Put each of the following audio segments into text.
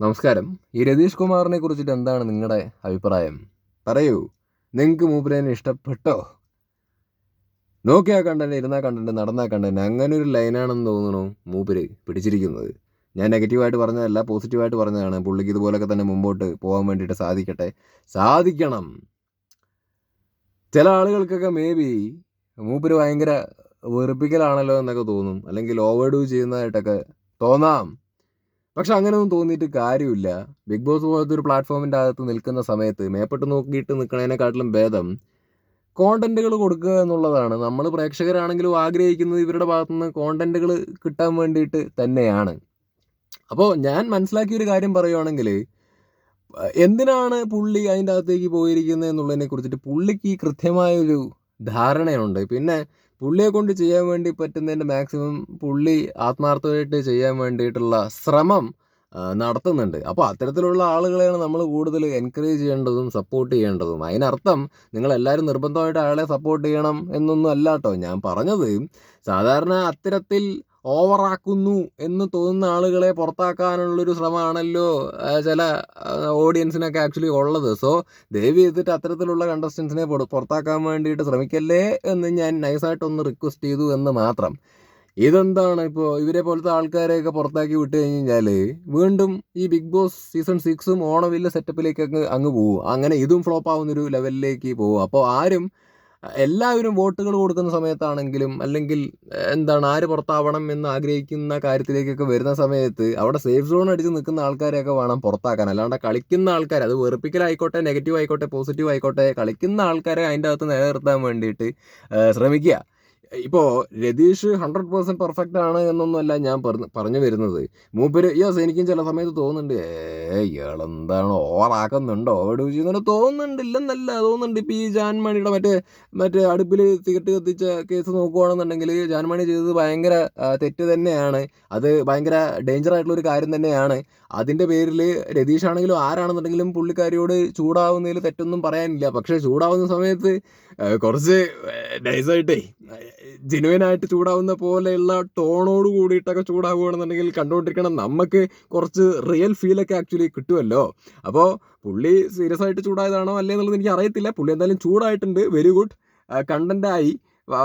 നമസ്കാരം. ഈ രതീഷ് കുമാറിനെ കുറിച്ചിട്ട് എന്താണ് നിങ്ങളുടെ അഭിപ്രായം? പറയൂ. നിങ്ങൾക്ക് മൂപ്പരേനെ ഇഷ്ടപ്പെട്ടോ? നോക്കിയാൽ കണ്ടന്റ് ഇരുന്നാൽ കണ്ടന്റ് നടന്നാൽ കണ്ടന്റ് അങ്ങനെ ഒരു ലൈനാണെന്ന് തോന്നുന്നു മൂപ്പര് പിടിച്ചിരിക്കുന്നത്. ഞാൻ നെഗറ്റീവായിട്ട് പറഞ്ഞതല്ല പോസിറ്റീവായിട്ട് പറഞ്ഞതാണ്. പുള്ളിക്ക് ഇതുപോലൊക്കെ തന്നെ മുമ്പോട്ട് പോകാൻ വേണ്ടിയിട്ട് സാധിക്കട്ടെ. സാധിക്കണം. ചില ആളുകൾക്കൊക്കെ മേ ബി മൂപ്പര് ഭയങ്കര വെറുപ്പിക്കലാണല്ലോ എന്നൊക്കെ തോന്നും. അല്ലെങ്കിൽ ഓവർ ഡൂ ചെയ്യുന്നതായിട്ടൊക്കെ തോന്നാം. പക്ഷെ അങ്ങനെയൊന്നും തോന്നിയിട്ട് കാര്യമില്ല. ബിഗ് ബോസ് പോലത്തെ ഒരു പ്ലാറ്റ്ഫോമിന്റെ അകത്ത് നിൽക്കുന്ന സമയത്ത് മേപ്പെട്ട് നോക്കിയിട്ട് നിൽക്കണതിനെക്കാട്ടിലും ഭേദം കോണ്ടന്റുകൾ കൊടുക്കുക എന്നുള്ളതാണ്. നമ്മൾ പ്രേക്ഷകരാണെങ്കിലും ആഗ്രഹിക്കുന്നത് ഇവരുടെ ഭാഗത്തുനിന്ന് കോണ്ടന്റുകൾ കിട്ടാൻ വേണ്ടിയിട്ട് തന്നെയാണ്. അപ്പോൾ ഞാൻ മനസ്സിലാക്കിയ ഒരു കാര്യം പറയുവാണെങ്കിൽ എന്തിനാണ് പുള്ളി അതിന്റെ അകത്തേക്ക് പോയിരിക്കുന്നത് എന്നുള്ളതിനെ കുറിച്ചിട്ട് പുള്ളിക്ക് കൃത്യമായൊരു ധാരണയുണ്ട്. പിന്നെ പുള്ളിയെ കൊണ്ട് ചെയ്യാൻ വേണ്ടി പറ്റുന്നതിന്റെ മാക്സിമം പുള്ളി ആത്മാർത്ഥമായിട്ട് ചെയ്യാൻ വേണ്ടിയിട്ടുള്ള ശ്രമം നടത്തുന്നുണ്ട്. അപ്പോൾ അത്തരത്തിലുള്ള ആളുകളെയാണ് നമ്മൾ കൂടുതൽ എൻകറേജ് ചെയ്യേണ്ടതും സപ്പോർട്ട് ചെയ്യേണ്ടതും. അതിനർത്ഥം നിങ്ങൾ എല്ലാവരും നിർബന്ധമായിട്ട് ആളെ സപ്പോർട്ട് ചെയ്യണം എന്നൊന്നും അല്ല കേട്ടോ ഞാൻ പറഞ്ഞത് സാധാരണ അത്തരത്തിൽ ഓവറാക്കുന്നു എന്ന് തോന്നുന്ന ആളുകളെ പുറത്താക്കാനുള്ളൊരു ശ്രമമാണല്ലോ ചില ഓഡിയൻസിനൊക്കെ ആക്ച്വലി ഉള്ളത്. സോ ദയവ് ചെയ്തിട്ട് അത്തരത്തിലുള്ള കണ്ടസ്റ്റൻസിനെ പുറത്താക്കാൻ വേണ്ടിയിട്ട് ശ്രമിക്കല്ലേ എന്ന് ഞാൻ നൈസായിട്ടൊന്ന് റിക്വസ്റ്റ് ചെയ്തു എന്ന് മാത്രം. ഇതെന്താണ് ഇപ്പോൾ ഇവരെ പോലത്തെ ആൾക്കാരെയൊക്കെ പുറത്താക്കി വിട്ട് കഴിഞ്ഞാൽ വീണ്ടും ഈ ബിഗ് ബോസ് സീസൺ സിക്സും ഓണവില്ല സെറ്റപ്പിലേക്ക് അങ്ങ് അങ്ങ് പോകും അങ്ങനെ ഇതും ഫ്ലോപ്പ് ആവുന്നൊരു ലെവലിലേക്ക് പോകും അപ്പോൾ ആരും എല്ലാവരും വോട്ടുകൾ കൊടുക്കുന്ന സമയത്താണെങ്കിലും അല്ലെങ്കിൽ എന്താണ് ആര് പുറത്താവണം എന്ന് ആഗ്രഹിക്കുന്ന കാര്യത്തിലേക്കൊക്കെ വരുന്ന സമയത്ത് അവിടെ സേഫ് സോൺ അടിച്ച് നിൽക്കുന്ന ആൾക്കാരെയൊക്കെ വേണം പുറത്താക്കാൻ. അല്ലാണ്ട് കളിക്കുന്ന ആൾക്കാർ അത് വെറുപ്പിക്കലായിക്കോട്ടെ നെഗറ്റീവ് ആയിക്കോട്ടെ പോസിറ്റീവ് ആയിക്കോട്ടെ കളിക്കുന്ന ആൾക്കാരെ അതിന്റെ അകത്ത് നിലനിർത്താൻ വേണ്ടിയിട്ട് ശ്രമിക്കുക. ഇപ്പോൾ രതീഷ് ഹൺഡ്രഡ് പേഴ്സന്റ് പെർഫെക്റ്റ് ആണ് എന്നൊന്നുമല്ല ഞാൻ പറഞ്ഞു വരുന്നത്. മൂപ്പര് യെസ് എനിക്കും ചില സമയത്ത് തോന്നുന്നുണ്ട്. ഇയാളെന്താണ് ഓവറാക്കുന്നുണ്ടോ? ഓടു ചെയ്യുന്നു തോന്നുന്നുണ്ട് ഇല്ലെന്നല്ല തോന്നുന്നുണ്ട് ഇപ്പോൾ ഈ ജാൻമണിയുടെ മറ്റേ മറ്റേ അടുപ്പിൽ സിഗരറ്റ് കത്തിച്ച കേസ് നോക്കുകയാണെന്നുണ്ടെങ്കിൽ ജാൻമണി ചെയ്തത് ഭയങ്കര തെറ്റ് തന്നെയാണ്. അത് ഭയങ്കര ഡേഞ്ചർ ആയിട്ടുള്ള ഒരു കാര്യം തന്നെയാണ്. അതിന്റെ പേരിൽ രതീഷ് ആണെങ്കിലും ആരാണെന്നുണ്ടെങ്കിലും പുള്ളിക്കാരിയോട് ചൂടാവുന്നതിൽ തെറ്റൊന്നും പറയാനില്ല. പക്ഷേ ചൂടാവുന്ന സമയത്ത് കുറച്ച് നൈസായിട്ടേ ജെനുവനായിട്ട് ചൂടാവുന്ന പോലെയുള്ള ടോണോട് കൂടിയിട്ടൊക്കെ ചൂടാവുകയാണെന്നുണ്ടെങ്കിൽ കണ്ടുകൊണ്ടിരിക്കണം. നമുക്ക് കുറച്ച് റിയൽ ഫീലൊക്കെ ആക്ച്വലി കിട്ടുമല്ലോ. അപ്പോൾ പുള്ളി സീരിയസ് ആയിട്ട് ചൂടായതാണോ അല്ലേ എന്നുള്ളത് എനിക്ക് അറിയത്തില്ല. പുള്ളി എന്തായാലും ചൂടായിട്ടുണ്ട്. വെരി ഗുഡ് കണ്ടന്റായി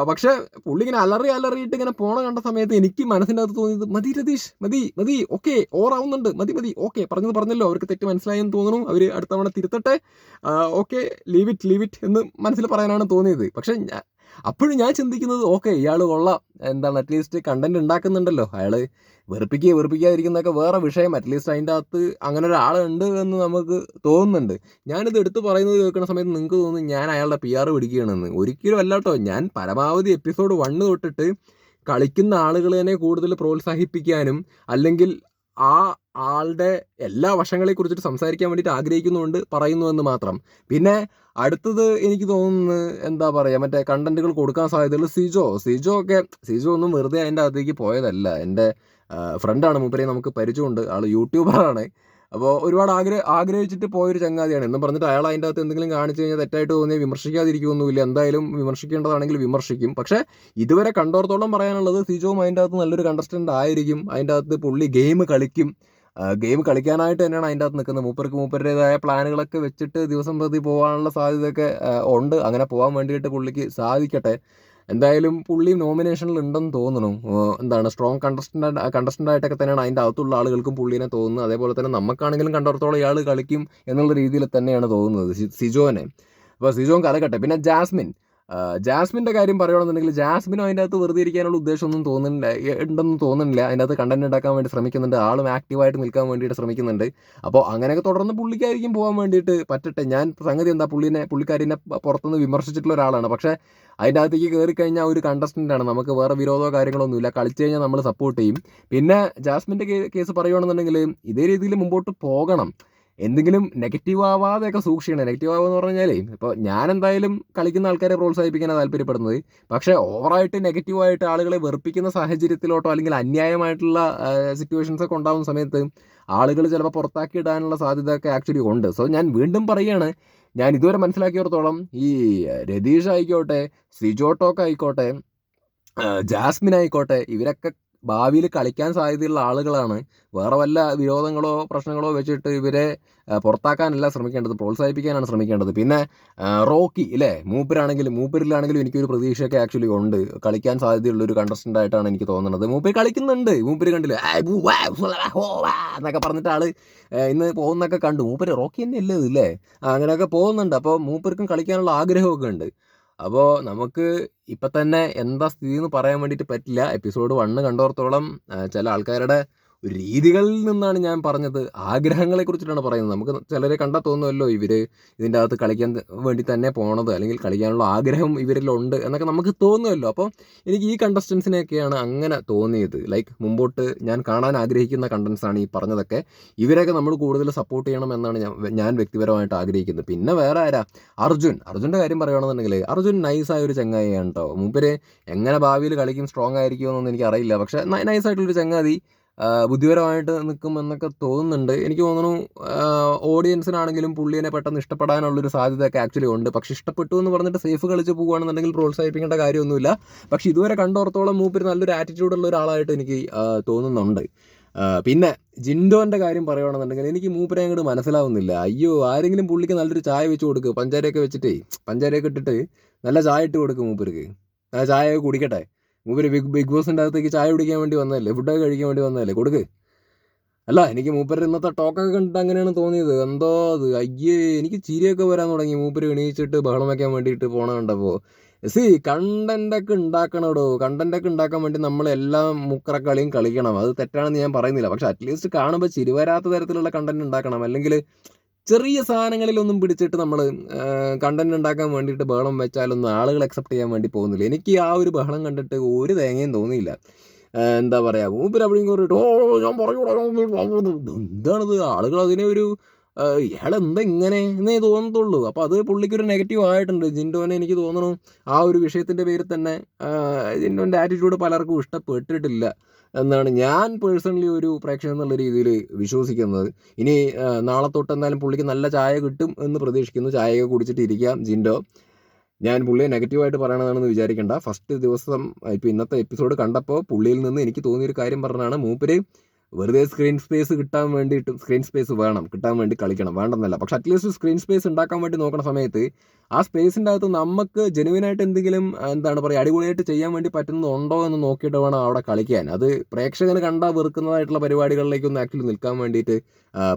പക്ഷെ പുള്ളി ഇങ്ങനെ അലറി അലറിയിട്ട് ഇങ്ങനെ പോണ കണ്ട സമയത്ത് എനിക്ക് മനസ്സിന്റെ അകത്ത് തോന്നിയത് മതി രതീഷ് മതി മതി ഓക്കെ ഓറാവുന്നുണ്ട് മതി മതി ഓക്കെ. പറഞ്ഞത് പറഞ്ഞല്ലോ അവർക്ക് തെറ്റ് മനസ്സിലായെന്ന് തോന്നുന്നു അവർ അടുത്ത തവണ തിരുത്തട്ടെ okay leave it leave it എന്ന് മനസ്സിൽ പറയാനാണ് തോന്നിയത്. പക്ഷെ അപ്പോഴും ഞാൻ ചിന്തിക്കുന്നത് ഓക്കെ ഇയാൾ കൊള്ളാം. എന്താണ് അറ്റ്ലീസ്റ്റ് കണ്ടന്റ് ഉണ്ടാക്കുന്നുണ്ടല്ലോ. അയാൾ വെറുപ്പിക്കുക വെറുപ്പിക്കാതിരിക്കുന്നതൊക്കെ വേറെ വിഷയം. അറ്റ്ലീസ്റ്റ് അതിന്റെ അകത്ത് അങ്ങനെ ഒരാളുണ്ട് എന്ന് നമുക്ക് തോന്നുന്നുണ്ട്. ഞാനിത് എടുത്തു പറയുന്നത് കേൾക്കുന്ന സമയത്ത് നിങ്ങൾക്ക് തോന്നുന്നു ഞാൻ അയാളുടെ പി ആർ പിടിക്കുകയാണെന്ന്. ഒരിക്കലും അല്ല കേട്ടോ. ഞാൻ പരമാവധി എപ്പിസോഡ് വണ്ണ് തൊട്ടിട്ട് കളിക്കുന്ന തന്നെ കൂടുതൽ പ്രോത്സാഹിപ്പിക്കാനും അല്ലെങ്കിൽ ആ ആളുടെ എല്ലാ വശങ്ങളെ കുറിച്ചിട്ട് സംസാരിക്കാൻ വേണ്ടിയിട്ട് ആഗ്രഹിക്കുന്നുണ്ട് പറയുന്നു എന്ന് മാത്രം. പിന്നെ അടുത്തത് എനിക്ക് തോന്നുന്നത് എന്താ പറയുക മറ്റേ കണ്ടന്റുകൾ കൊടുക്കാൻ സാധ്യതയുള്ള സിജോ. സിജോ ഒക്കെ സിജോ ഒന്നും വെറുതെ അതിന്റെ അകത്തേക്ക് പോയതല്ല. എന്റെ ഫ്രണ്ടാണ് മൂപ്പരെ നമുക്ക് പരിചയമുണ്ട്. ആൾ യൂട്യൂബറാണ് അപ്പോൾ ഒരുപാട് ആഗ്രഹ ആഗ്രഹിച്ചിട്ട് പോയൊരു ചങ്ങാതിയാണ്. എന്ന് പറഞ്ഞിട്ട് അയാൾ അതിന്റെ അകത്ത് എന്തെങ്കിലും കാണിച്ചു കഴിഞ്ഞാൽ തെറ്റായിട്ട് തോന്നിയാൽ വിമർശിക്കാതിരിക്കുമൊന്നുമില്ല എന്തായാലും വിമർശിക്കേണ്ടതാണെങ്കിൽ വിമർശിക്കും. പക്ഷേ ഇതുവരെ കണ്ടോർത്തോളം പറയാനുള്ളത് സിജോവും അതിന്റെ അകത്ത് നല്ലൊരു കണ്ടസ്റ്റന്റ് ആയിരിക്കും. അതിന്റെ അകത്ത് പുള്ളി ഗെയിം കളിക്കും. ഗെയിം കളിക്കാനായിട്ട് തന്നെയാണ് അതിന്റെ അകത്ത് നിൽക്കുന്നത്. മൂപ്പർക്ക് മൂപ്പരുടേതായ പ്ലാനുകളൊക്കെ വെച്ചിട്ട് ദിവസം പ്രതി പോകാനുള്ള സാധ്യതയൊക്കെ ഉണ്ട്. അങ്ങനെ പോകാൻ വേണ്ടിയിട്ട് പുള്ളിക്ക് സാധിക്കട്ടെ. എന്തായാലും പുള്ളി നോമിനേഷനിൽ ഉണ്ടെന്ന് തോന്നുന്നു എന്താണ് സ്ട്രോങ് കണ്ടസ്റ്റന്റ് കണ്ടസ്റ്റന്റ് ആയിട്ടൊക്കെ തന്നെയാണ് അതിന്റെ അകത്തുള്ള ആളുകൾക്കും പുള്ളിനെ തോന്നുന്നത്. അതേപോലെ തന്നെ നമുക്കാണെങ്കിലും കണ്ടിടത്തോളം ഇയാൾ കളിക്കും എന്നുള്ള രീതിയിൽ തന്നെയാണ് തോന്നുന്നത് സിജോനെ. അപ്പോൾ സിജോൻ കലക്കട്ടെ പിന്നെ ജാസ്മിൻ. ജാസ്മിന്റെ കാര്യം പറയുകയാണെന്നുണ്ടെങ്കിൽ ജാസ്മിനും അതിന്റെ അകത്ത് വെറുതെ ഇരിക്കാനുള്ള ഉദ്ദേശമൊന്നും തോന്നുന്നില്ല ഉണ്ടെന്ന് തോന്നുന്നില്ല. അതിന്റെ അകത്ത് കണ്ടന്റ് ഉണ്ടാക്കാൻ വേണ്ടി ശ്രമിക്കുന്നുണ്ട്. ആളും ആക്റ്റീവായിട്ട് നിൽക്കാൻ വേണ്ടിയിട്ട് ശ്രമിക്കുന്നുണ്ട്. അപ്പോൾ അങ്ങനെയൊക്കെ തുടർന്ന് പുള്ളിക്കായിരിക്കും പോകാൻ വേണ്ടിയിട്ട് പറ്റട്ടെ. ഞാൻ സംഗതി എന്താ? പുള്ളിനെ പുള്ളിക്കാരിനെ പുറത്തുനിന്ന് വിമർശിച്ചിട്ടുള്ള ഒരാളാണ്. പക്ഷേ അതിന്റെ അകത്തേക്ക് കയറി കഴിഞ്ഞാൽ ഒരു കണ്ടസ്റ്റന്റ് ആണ്. നമുക്ക് വേറെ വിരോധമോ കാര്യങ്ങളൊന്നുമില്ല. കളിച്ചു കഴിഞ്ഞാൽ നമ്മൾ സപ്പോർട്ട് ചെയ്യും. പിന്നെ ജാസ്മിന്റെ കേസ് പറയുകയാണെന്നുണ്ടെങ്കിൽ ഇതേ രീതിയിൽ മുമ്പോട്ട് പോകണം. എന്തെങ്കിലും നെഗറ്റീവ് ആവാതെയൊക്കെ സൂക്ഷിക്കണം. നെഗറ്റീവ് ആവുക എന്ന് പറഞ്ഞാലേ ഇപ്പോൾ ഞാൻ എന്തായാലും കളിക്കുന്ന ആൾക്കാരെ പ്രോത്സാഹിപ്പിക്കാനാണ് താല്പര്യപ്പെടുന്നത്. പക്ഷേ ഓവറായിട്ട് നെഗറ്റീവായിട്ട് ആളുകളെ വെറുപ്പിക്കുന്ന സാഹചര്യത്തിലോട്ടോ അല്ലെങ്കിൽ അന്യായമായിട്ടുള്ള സിറ്റുവേഷൻസ് ഒക്കെ ഉണ്ടാകുന്ന സമയത്ത് ആളുകൾ ചിലപ്പോൾ പുറത്താക്കി ഇടാനുള്ള സാധ്യത ഒക്കെ ആക്ച്വലി ഉണ്ട്. സോ ഞാൻ വീണ്ടും പറയുകയാണ് ഞാൻ ഇതുവരെ മനസ്സിലാക്കിയിടത്തോളം ഈ രതീഷ് ആയിക്കോട്ടെ സിജോട്ടോക്ക് ആയിക്കോട്ടെ ജാസ്മിൻ ആയിക്കോട്ടെ ഇവരൊക്കെ ഭാവിയിൽ കളിക്കാൻ സാധ്യതയുള്ള ആളുകളാണ്. വേറെ വല്ല വിരോധങ്ങളോ പ്രശ്നങ്ങളോ വെച്ചിട്ട് ഇവരെ പുറത്താക്കാനല്ല ശ്രമിക്കേണ്ടത് പ്രോത്സാഹിപ്പിക്കാനാണ് ശ്രമിക്കേണ്ടത്. പിന്നെ റോക്കി ഇല്ലേ? മൂപ്പരാണെങ്കിലും മൂപ്പരിലാണെങ്കിലും എനിക്കൊരു പ്രതീക്ഷയൊക്കെ ആക്ച്വലി ഉണ്ട്. കളിക്കാൻ സാധ്യതയുള്ള ഒരു കണ്ടസ്റ്റന്റ് ആയിട്ടാണ് എനിക്ക് തോന്നുന്നത്. മൂപ്പര് കളിക്കുന്നുണ്ട്. മൂപ്പര് കണ്ടില്ല? എന്നൊക്കെ പറഞ്ഞിട്ട് ആൾ ഇന്ന് പോകുന്നൊക്കെ കണ്ടു. മൂപ്പര് റോക്കി തന്നെ അല്ലേ അങ്ങനെയൊക്കെ പോകുന്നുണ്ട്. അപ്പോൾ മൂപ്പർക്കും കളിക്കാനുള്ള ആഗ്രഹമൊക്കെ ഉണ്ട്. അപ്പോൾ നമുക്ക് ഇപ്പം തന്നെ എന്താ സ്ഥിതി എന്ന് പറയാൻ വേണ്ടിയിട്ട് പറ്റില്ല. എപ്പിസോഡ് വണ്ണ് കണ്ടോർത്തോളം ചില ആൾക്കാരുടെ രീതികളിൽ നിന്നാണ് ഞാൻ പറഞ്ഞത്. ആഗ്രഹങ്ങളെ കുറിച്ചിട്ടാണ് പറയുന്നത്. നമുക്ക് ചിലരെ കണ്ടാൽ തോന്നുമല്ലോ ഇവർ ഇതിന്റെ അകത്ത് കളിക്കാൻ വേണ്ടി തന്നെ പോണത് അല്ലെങ്കിൽ കളിക്കാനുള്ള ആഗ്രഹം ഇവരിലുണ്ട് എന്നൊക്കെ നമുക്ക് തോന്നുമല്ലോ. അപ്പോൾ എനിക്ക് ഈ കണ്ടസ്റ്റൻസിനെയൊക്കെയാണ് അങ്ങനെ തോന്നിയത്. ലൈക്ക് മുമ്പോട്ട് ഞാൻ കാണാൻ ആഗ്രഹിക്കുന്ന കണ്ടൻസാണ് ഈ പറഞ്ഞതൊക്കെ. ഇവരെയൊക്കെ നമ്മൾ കൂടുതൽ സപ്പോർട്ട് ചെയ്യണം എന്നാണ് ഞാൻ ഞാൻ വ്യക്തിപരമായിട്ട് ആഗ്രഹിക്കുന്നത്. പിന്നെ വേറെ ആരാ? അർജുൻ. അർജുന്റെ കാര്യം പറയുകയാണെന്നുണ്ടെങ്കിൽ അർജുൻ നൈസായ ഒരു ചങ്ങായിയാണ് കേട്ടോ മൂപ്പര് എങ്ങനെ ഭാവിയിൽ കളിക്കും സ്ട്രോങ് ആയിരിക്കുമെന്നൊന്നും എനിക്ക് അറിയില്ല പക്ഷേ നൈസായിട്ടുള്ളൊരു ചങ്ങാതി ബുദ്ധിപരമായിട്ട് നിൽക്കും എന്നൊക്കെ തോന്നുന്നുണ്ട്. എനിക്ക് തോന്നുന്നു ഓഡിയൻസിനാണെങ്കിലും പുള്ളിനെ പെട്ടെന്ന് ഇഷ്ടപ്പെടാനുള്ളൊരു സാധ്യതയൊക്കെ ആക്ച്വലി ഉണ്ട്. പക്ഷെ ഇഷ്ടപ്പെട്ടു എന്ന് പറഞ്ഞിട്ട് സേഫ് കളിച്ച് പോകുകയാണെന്നുണ്ടെങ്കിൽ പ്രോത്സാഹിപ്പിക്കേണ്ട കാര്യമൊന്നുമില്ല. പക്ഷെ ഇതുവരെ കണ്ടോർത്തോളം മൂപ്പര് നല്ലൊരു ആറ്റിറ്റ്യൂഡ് ഉള്ള ഒരാളായിട്ട് എനിക്ക് തോന്നുന്നുണ്ട്. പിന്നെ ജിൻഡോന്റെ കാര്യം പറയുകയാണെന്നുണ്ടെങ്കിൽ എനിക്ക് മൂപ്പരെ അങ്ങോട്ട് മനസ്സിലാവുന്നില്ല. അയ്യോ ആരെങ്കിലും പുള്ളിക്ക് നല്ലൊരു ചായ വെച്ച് കൊടുക്കുക പഞ്ചാരയൊക്കെ വെച്ചിട്ടേ പഞ്ചാരയൊക്കെ ഇട്ടിട്ട് നല്ല ചായ ഇട്ട് കൊടുക്കും മൂപ്പർക്ക്. ആ ചായ കുടിക്കട്ടെ. മൂപ്പര് ബിഗ് ബിഗ് ബോസിന്റെ അകത്തേക്ക് ചായ കുടിക്കാൻ വേണ്ടി വന്നതല്ലേ? ഫുഡൊക്കെ കഴിക്കാൻ വേണ്ടി വന്നതല്ലേ? കൊടുക്ക്. അല്ല എനിക്ക് മൂപ്പര് ഇന്നത്തെ ടോക്കൊക്കെ കണ്ടിട്ട് അങ്ങനെയാണ് തോന്നിയത്. എന്തോ അത്? അയ്യേ എനിക്ക് ചിരിയൊക്കെ വരാൻ തുടങ്ങി. മൂപ്പര് എണീച്ചിട്ട് ബഹളം വയ്ക്കാൻ വേണ്ടിയിട്ട് പോണ കണ്ടപ്പോൾ സി കണ്ടന്റൊക്കെ ഉണ്ടാക്കണടോ? കണ്ടന്റൊക്കെ ഉണ്ടാക്കാൻ വേണ്ടി നമ്മൾ എല്ലാ മുക്കറക്കളിയും കളിക്കണം. അത് തെറ്റാണെന്ന് ഞാൻ പറയുന്നില്ല. പക്ഷെ അറ്റ്ലീസ്റ്റ് കാണുമ്പോൾ ചിരി വരാത്ത തരത്തിലുള്ള കണ്ടന്റ് ഉണ്ടാക്കണം. അല്ലെങ്കിൽ ചെറിയ സാധനങ്ങളിലൊന്നും പിടിച്ചിട്ട് നമ്മൾ കണ്ടന്റ് ഉണ്ടാക്കാൻ വേണ്ടിയിട്ട് ബഹളം വെച്ചാലൊന്നും ആളുകൾ അക്സെപ്റ്റ് ചെയ്യാൻ വേണ്ടി പോകുന്നില്ല. എനിക്ക് ആ ഒരു ബഹളം കണ്ടിട്ട് ഒരു തേങ്ങയും തോന്നിയില്ല. എന്താ പറയുക മൂപ്പര് കയറിയിട്ട് ഓ ഞാൻ പറഞ്ഞു എന്താണിത് ആളുകൾ അതിനെ ഒരു ഇയാൾ എന്താ ഇങ്ങനെ എന്നേ തോന്നത്തുള്ളൂ. അപ്പോൾ അത് പുള്ളിക്കൊരു നെഗറ്റീവ് ആയിട്ടുണ്ട്. ജിൻഡോനെ എനിക്ക് തോന്നുന്നു ആ ഒരു വിഷയത്തിന്റെ പേരിൽ തന്നെ ജിൻഡോന്റെ ആറ്റിറ്റ്യൂഡ് പലർക്കും ഇഷ്ടപ്പെട്ടിട്ടില്ല എന്നാണ് ഞാൻ പേഴ്സണലി ഒരു പ്രേക്ഷകൻ എന്നുള്ള രീതിയിൽ വിശ്വസിക്കുന്നത്. ഇനി നാളെ തൊട്ട് എന്തായാലും പുള്ളിക്ക് നല്ല ചായ കിട്ടും എന്ന് പ്രതീക്ഷിക്കുന്നു. ചായയൊക്കെ കുടിച്ചിട്ട് ഇരിക്കാം ജിൻഡോ. ഞാൻ പുള്ളിയെ നെഗറ്റീവായിട്ട് പറയണതാണെന്ന് വിചാരിക്കേണ്ട. ഫസ്റ്റ് ദിവസം ഇപ്പോൾ ഇന്നത്തെ എപ്പിസോഡ് കണ്ടപ്പോൾ പുള്ളിയിൽ നിന്ന് എനിക്ക് തോന്നിയൊരു കാര്യം പറഞ്ഞാണ് മൂപ്പര് വെറുതെ സ്ക്രീൻ സ്പേസ് കിട്ടാൻ വേണ്ടിയിട്ട് സ്ക്രീൻ സ്പേസ് വേണം കിട്ടാൻ വേണ്ടി കളിക്കണം. വേണ്ടെന്നല്ല. പക്ഷെ അറ്റ്ലീസ്റ്റ് സ്ക്രീൻ സ്പേസ് ഉണ്ടാക്കാൻ വേണ്ടി നോക്കുന്ന സമയത്ത് ആ സ്പേസിന്റെ അകത്ത് നമുക്ക് ജെനുവിനായിട്ട് എന്തെങ്കിലും എന്താണ് പറയുക അടിപൊളിയായിട്ട് ചെയ്യാൻ വേണ്ടി പറ്റുന്നുണ്ടോ എന്ന് നോക്കിയിട്ട് വേണം അവിടെ കളിക്കാൻ. അത് പ്രേക്ഷകന് കണ്ടാൽ വെറുക്കുന്നതായിട്ടുള്ള പരിപാടികളിലേക്കൊന്നും ആക്ച്വലി നിൽക്കാൻ വേണ്ടിയിട്ട്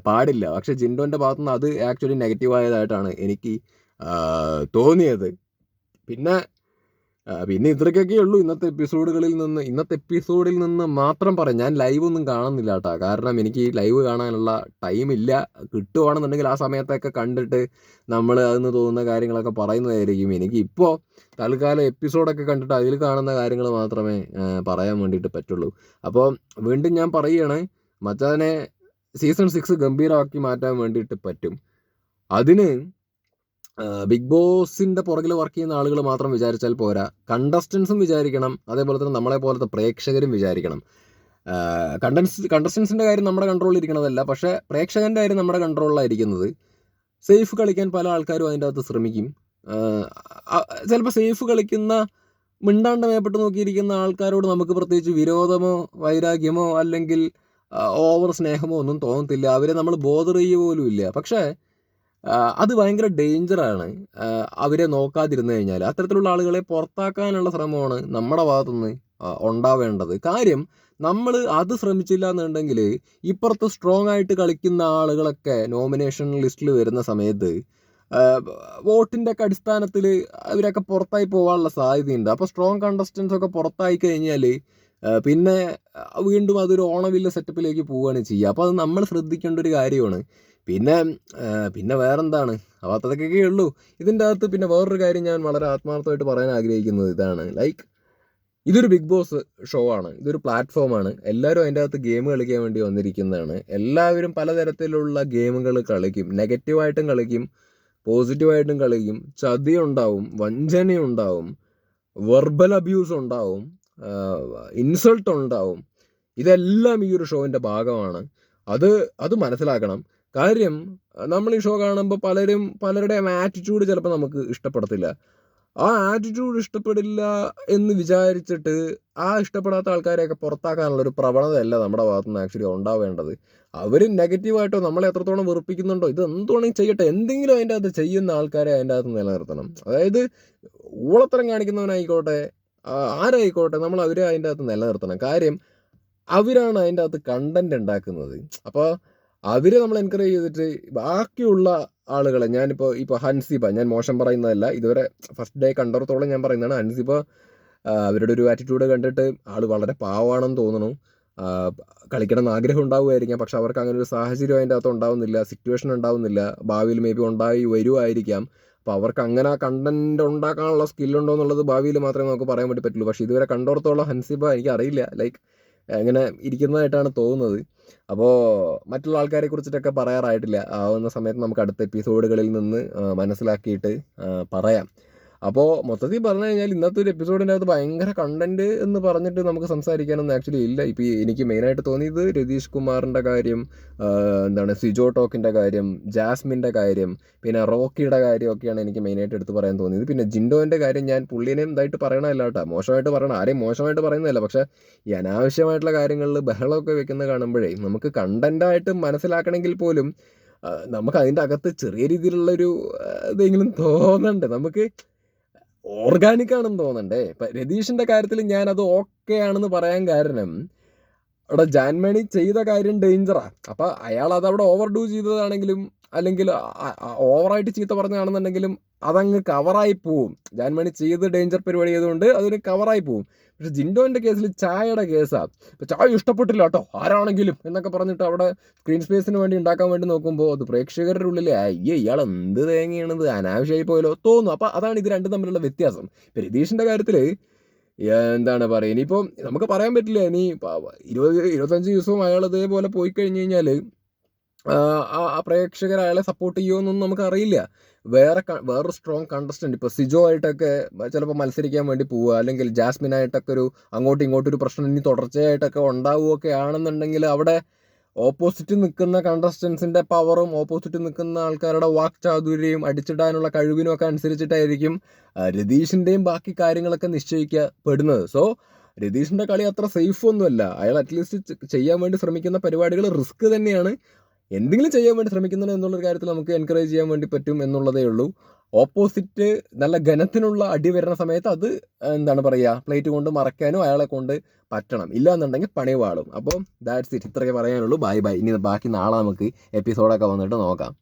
പാടില്ല. പക്ഷെ ജിൻഡോന്റെ ഭാഗത്തുനിന്ന് അത് ആക്ച്വലി നെഗറ്റീവായതായിട്ടാണ് എനിക്ക് തോന്നിയത്. പിന്നെ പിന്നെ ഇത്രയ്ക്കൊക്കെ ഉള്ളൂ ഇന്നത്തെ എപ്പിസോഡുകളിൽ നിന്ന്. ഇന്നത്തെ എപ്പിസോഡിൽ നിന്ന് മാത്രം പറയാം. ഞാൻ ലൈവ് ഒന്നും കാണുന്നില്ല കേട്ടോ. കാരണം എനിക്ക് ലൈവ് കാണാനുള്ള ടൈം ഇല്ല. കിട്ടുവാണെന്നുണ്ടെങ്കിൽ ആ സമയത്തൊക്കെ കണ്ടിട്ട് നമ്മൾ അതെന്ന് തോന്നുന്ന കാര്യങ്ങളൊക്കെ പറയുന്നതായിരിക്കും. എനിക്ക് ഇപ്പോൾ തൽക്കാലം എപ്പിസോഡൊക്കെ കണ്ടിട്ട് അതിൽ കാണുന്ന കാര്യങ്ങൾ മാത്രമേ പറയാൻ വേണ്ടിയിട്ട് പറ്റുള്ളൂ. അപ്പോൾ വീണ്ടും ഞാൻ പറയുകയാണ് മച്ചാനെ സീസൺ സിക്സ് ഗംഭീരമാക്കി മാറ്റാൻ വേണ്ടിയിട്ട് പറ്റും. അതിന് ബിഗ് ബോസിന്റെ പുറകിൽ വർക്ക് ചെയ്യുന്ന ആളുകൾ മാത്രം വിചാരിച്ചാൽ പോരാ. കണ്ടസ്റ്റൻസും വിചാരിക്കണം. അതേപോലെ തന്നെ നമ്മളെ പോലത്തെ പ്രേക്ഷകരും വിചാരിക്കണം. കണ്ടൻസ് കണ്ടസ്റ്റൻസിന്റെ കാര്യം നമ്മുടെ കൺട്രോളിൽ ഇരിക്കണതല്ല. പക്ഷേ പ്രേക്ഷകന്റെ കാര്യം നമ്മുടെ കൺട്രോളിലായിരിക്കുന്നത് സേഫ് കളിക്കാൻ പല ആൾക്കാരും അതിന്റെ അകത്ത് ശ്രമിക്കും. ചിലപ്പോൾ സേഫ് കളിക്കുന്ന മിണ്ടാണ്ട് മേപ്പെട്ട് നോക്കിയിരിക്കുന്ന ആൾക്കാരോട് നമുക്ക് പ്രത്യേകിച്ച് വിരോധമോ വൈരാഗ്യമോ അല്ലെങ്കിൽ ഓവർ സ്നേഹമോ ഒന്നും തോന്നത്തില്ല. അവരെ നമ്മൾ ബോധർ ചെയ്യുക പോലും ഇല്ല പക്ഷേ അത് ഭയങ്കര ഡേഞ്ചറാണ് അവരെ നോക്കാതിരുന്നു കഴിഞ്ഞാൽ അത്തരത്തിലുള്ള ആളുകളെ പുറത്താക്കാനുള്ള ശ്രമമാണ് നമ്മുടെ ഭാഗത്തുനിന്ന് ഉണ്ടാവേണ്ടത്. കാര്യം നമ്മൾ അത് ശ്രമിച്ചില്ല എന്നുണ്ടെങ്കിൽ ഇപ്പുറത്ത് സ്ട്രോങ് ആയിട്ട് കളിക്കുന്ന ആളുകളൊക്കെ നോമിനേഷൻ ലിസ്റ്റിൽ വരുന്ന സമയത്ത് വോട്ടിന്റെ ഒക്കെ അടിസ്ഥാനത്തിൽ അവരൊക്കെ പുറത്തായി പോകാനുള്ള സാധ്യതയുണ്ട്. അപ്പോൾ സ്ട്രോങ് കണ്ടസ്റ്റൻസ് ഒക്കെ പുറത്തായി കഴിഞ്ഞാൽ പിന്നെ വീണ്ടും അതൊരു ഓണവില്ല സെറ്റപ്പിലേക്ക് പോവുകയാണ് ചെയ്യുക. അപ്പോൾ അത് നമ്മൾ ശ്രദ്ധിക്കേണ്ട ഒരു കാര്യമാണ്. പിന്നെ പിന്നെ വേറെന്താണ്? അപ്പോൾ അതൊക്കെ ഉള്ളൂ. ഇതിന്റെ അകത്ത് പിന്നെ വേറൊരു കാര്യം ഞാൻ വളരെ ആത്മാർത്ഥമായിട്ട് പറയാൻ ആഗ്രഹിക്കുന്നത് ഇതാണ്. ലൈക്ക് ഇതൊരു ബിഗ് ബോസ് ഷോ ആണ്. ഇതൊരു പ്ലാറ്റ്ഫോമാണ് എല്ലാവരും അതിന്റെ അകത്ത് ഗെയിം കളിക്കാൻ വേണ്ടി വന്നിരിക്കുന്നതാണ്. എല്ലാവരും പലതരത്തിലുള്ള ഗെയിമുകൾ കളിക്കും. നെഗറ്റീവായിട്ടും കളിക്കും. പോസിറ്റീവായിട്ടും കളിക്കും. ചതി ഉണ്ടാവും. വഞ്ചന ഉണ്ടാവും. വെർബൽ അബ്യൂസ് ഉണ്ടാവും. ഇൻസൾട്ട് ഉണ്ടാവും. ഇതെല്ലാം ഈ ഒരു ഷോവിന്റെ ഭാഗമാണ്. അത് അത് മനസ്സിലാക്കണം. കാര്യം നമ്മൾ ഈ ഷോ കാണുമ്പോൾ പലരും പലരുടെയും ആറ്റിറ്റ്യൂഡ് ചിലപ്പോൾ നമുക്ക് ഇഷ്ടപ്പെടത്തില്ല. ആ ആറ്റിറ്റ്യൂഡ് ഇഷ്ടപ്പെടില്ല എന്ന് വിചാരിച്ചിട്ട് ആ ഇഷ്ടപ്പെടാത്ത ആൾക്കാരെയൊക്കെ പുറത്താക്കാനുള്ള ഒരു പ്രവണതയല്ല നമ്മുടെ ഭാഗത്തു നിന്ന് ആക്ച്വലി ഉണ്ടാവേണ്ടത് അവർ നെഗറ്റീവായിട്ടോ നമ്മളെ എത്രത്തോളം വെറുപ്പിക്കുന്നുണ്ടോ ഇത് എന്തുവാണെങ്കിൽ ചെയ്യട്ടെ. എന്തെങ്കിലും അതിന്റെ അകത്ത് ചെയ്യുന്ന ആൾക്കാരെ അതിന്റെ അകത്ത് നിലനിർത്തണം. അതായത് ഊളത്തരം കാണിക്കുന്നവനായിക്കോട്ടെ ആരായിക്കോട്ടെ നമ്മൾ അവരെ അതിന്റെ അകത്ത് നിലനിർത്തണം. കാര്യം അവരാണ് അതിന്റെ അകത്ത് കണ്ടന്റ് ഉണ്ടാക്കുന്നത്. അപ്പോൾ അവരെ നമ്മൾ എൻകറേജ് ചെയ്തിട്ട് ബാക്കിയുള്ള ആളുകളെ ഞാനിപ്പോൾ ഇപ്പോൾ ഹൻസിബ ഞാൻ മോശം പറയുന്നതല്ല ഇതുവരെ ഫസ്റ്റ് ഡേ കണ്ടിടത്തോളം ഞാൻ പറയുന്നതാണ്. ഹൻസിബ അവരുടെ ഒരു ആറ്റിറ്റ്യൂഡ് കണ്ടിട്ട് ആൾ വളരെ പാവാണെന്ന് തോന്നുന്നു. കളിക്കണം എന്ന് ആഗ്രഹം ഉണ്ടാവുമായിരിക്കാം പക്ഷെ അവർക്ക് അങ്ങനെ ഒരു സാഹചര്യം അതിന്റെ അകത്ത് ഉണ്ടാവുന്നില്ല സിറ്റുവേഷൻ ഉണ്ടാവുന്നില്ല. ഭാവിയിൽ മേ ബി ഉണ്ടായി വരുമായിരിക്കാം. അപ്പോൾ അവർക്ക് അങ്ങനെ കണ്ടന്റ് ഉണ്ടാക്കാനുള്ള സ്കില്ലുണ്ടോ എന്നുള്ളത് ഭാവിയിൽ മാത്രമേ നമുക്ക് പറയാൻ വേണ്ടി പറ്റുള്ളൂ. പക്ഷേ ഇതുവരെ കണ്ടോർത്തോളം ഹൻസിബ എനിക്ക് അറിയില്ല. ലൈക്ക് അങ്ങനെ ഇരിക്കുന്നതായിട്ടാണ് തോന്നുന്നത്. അപ്പോൾ മറ്റുള്ള ആൾക്കാരെ കുറിച്ചിട്ടൊക്കെ പറയാറായിട്ടില്ല. ആവുന്ന സമയത്ത് നമുക്ക് അടുത്ത എപ്പിസോഡുകളിൽ നിന്ന് മനസ്സിലാക്കിയിട്ട് പറയാം. അപ്പോൾ മൊത്തത്തിൽ പറഞ്ഞു കഴിഞ്ഞാൽ ഇന്നത്തെ ഒരു എപ്പിസോഡിന്റെ അകത്ത് ഭയങ്കര കണ്ടന്റ് എന്ന് പറഞ്ഞിട്ട് നമുക്ക് സംസാരിക്കാനൊന്നും ആക്ച്വലി ഇല്ല. ഇപ്പോൾ എനിക്ക് മെയിനായിട്ട് തോന്നിയത് രതീഷ് കുമാറിന്റെ കാര്യം എന്താണ് സിജോ ടോക്കിന്റെ കാര്യം ജാസ്മിന്റെ കാര്യം പിന്നെ റോക്കിയുടെ കാര്യമൊക്കെയാണ് എനിക്ക് മെയിനായിട്ട് എടുത്ത് പറയാൻ തോന്നിയത്. പിന്നെ ജിൻഡോന്റെ കാര്യം ഞാൻ പുള്ളിനെയും ഇതായിട്ട് പറയണമല്ല കേട്ടോ. മോശമായിട്ട് പറയണം. ആരെയും മോശമായിട്ട് പറയുന്നതല്ല. പക്ഷേ ഈ അനാവശ്യമായിട്ടുള്ള കാര്യങ്ങളിൽ ബഹളമൊക്കെ വെക്കുന്നത് കാണുമ്പോഴേ നമുക്ക് കണ്ടന്റായിട്ട് മനസ്സിലാക്കണമെങ്കിൽ പോലും നമുക്ക് അതിന്റെ അകത്ത് ചെറിയ രീതിയിലുള്ളൊരു ഇതെങ്കിലും തോന്നണ്ടേ. നമുക്ക് ഓർഗാനിക് ആണെന്ന് തോന്നണ്ടേ? ഇപ്പം രതീഷിന്റെ കാര്യത്തിൽ ഞാൻ അത് ഓക്കെ ആണെന്ന് പറയാൻ കാരണം അവിടെ ജാൻമണി ചെയ്ത കാര്യം ഡേഞ്ചറാ അപ്പം അയാൾ അത് അവിടെ ഓവർ ഡൂ ചെയ്തതാണെങ്കിലും അല്ലെങ്കിൽ ഓവറായിട്ട് ചീത്ത പറഞ്ഞാണെന്നുണ്ടെങ്കിലും അതങ്ങ് കവറായി പോവും. ജാൻമണി ചെയ്ത് ഡേഞ്ചർ പരിപാടി ചെയ്തുകൊണ്ട് അതൊരു കവറായി പോവും. പക്ഷെ ജിൻഡോന്റെ കേസിൽ ചായയുടെ കേസാണ് ഇപ്പം ചായ ഇഷ്ടപ്പെട്ടില്ല കേട്ടോ. ആരാണെങ്കിലും എന്നൊക്കെ പറഞ്ഞിട്ട് അവിടെ സ്ക്രീൻ സ്പേസിന് വേണ്ടി ഉണ്ടാക്കാൻ വേണ്ടി നോക്കുമ്പോൾ അത് പ്രേക്ഷകരുടെ ഉള്ളിൽ അയ്യേ ഇയാൾ എന്ത് തേങ്ങയാണിത്? അനാവശ്യമായി പോയല്ലോ? തോന്നും. അപ്പം അതാണ് ഇത് രണ്ടും തമ്മിലുള്ള വ്യത്യാസം. ഇപ്പം രതീഷിന്റെ കാര്യത്തിൽ എന്താണ് പറയുക? ഇനിയിപ്പോൾ നമുക്ക് പറയാൻ പറ്റില്ല. ഇനി ഇരുപത് ഇരുപത്തഞ്ച് ദിവസവും അയാൾ ഇതേപോലെ പോയി കഴിഞ്ഞ് കഴിഞ്ഞാൽ പ്രേക്ഷകർ അയാളെ സപ്പോർട്ട് ചെയ്യുമെന്നൊന്നും നമുക്ക് അറിയില്ല വേറെ വേറൊരു സ്ട്രോങ് കണ്ടസ്റ്റന്റ് ഇപ്പോൾ സിജോ ആയിട്ടൊക്കെ ചിലപ്പോൾ മത്സരിക്കാൻ വേണ്ടി പോവുക. അല്ലെങ്കിൽ ജാസ്മിൻ ആയിട്ടൊക്കെ ഒരു അങ്ങോട്ടും ഇങ്ങോട്ടും ഒരു പ്രശ്നം ഇനി തുടർച്ചയായിട്ടൊക്കെ ഉണ്ടാവുകയൊക്കെ ആണെന്നുണ്ടെങ്കിൽ അവിടെ ഓപ്പോസിറ്റ് നിൽക്കുന്ന കണ്ടസ്റ്റൻസിന്റെ പവറും ഓപ്പോസിറ്റ് നിൽക്കുന്ന ആൾക്കാരുടെ വാക് ചാതുര്യവും അടിച്ചിടാനുള്ള കഴിവിനും ഒക്കെ അനുസരിച്ചിട്ടായിരിക്കും രതീഷിന്റെയും ബാക്കി കാര്യങ്ങളൊക്കെ നിശ്ചയിക്കപ്പെടുന്നത്. സോ രതീഷിന്റെ കളി അത്ര സേഫ് ഒന്നുമല്ല. അയാൾ അറ്റ്ലീസ്റ്റ് ചെയ്യാൻ വേണ്ടി ശ്രമിക്കുന്ന പരിപാടികൾ റിസ്ക് തന്നെയാണ്. എന്തെങ്കിലും ചെയ്യാൻ വേണ്ടി ശ്രമിക്കുന്നുണ്ട് എന്നുള്ളൊരു കാര്യത്തിൽ നമുക്ക് എൻകറേജ് ചെയ്യാൻ വേണ്ടി പറ്റും എന്നുള്ളതേ ഉള്ളൂ. ഓപ്പോസിറ്റ് നല്ല ഘനത്തിനുള്ള അടി വരുന്ന സമയത്ത് അത് എന്താണ് പറയുക പ്ലേറ്റ് കൊണ്ട് മറക്കാനും അയാളെ കൊണ്ട് പറ്റണം. ഇല്ല എന്നുണ്ടെങ്കിൽ പണി പാടും അപ്പോൾ ദാറ്റ്സ് ഇറ്റ് ഇത്രയൊക്കെ പറയാനുള്ളൂ. ബൈ ബൈ ഇനി ബാക്കി നാളെ നമുക്ക് എപ്പിസോഡൊക്കെ വന്നിട്ട് നോക്കാം.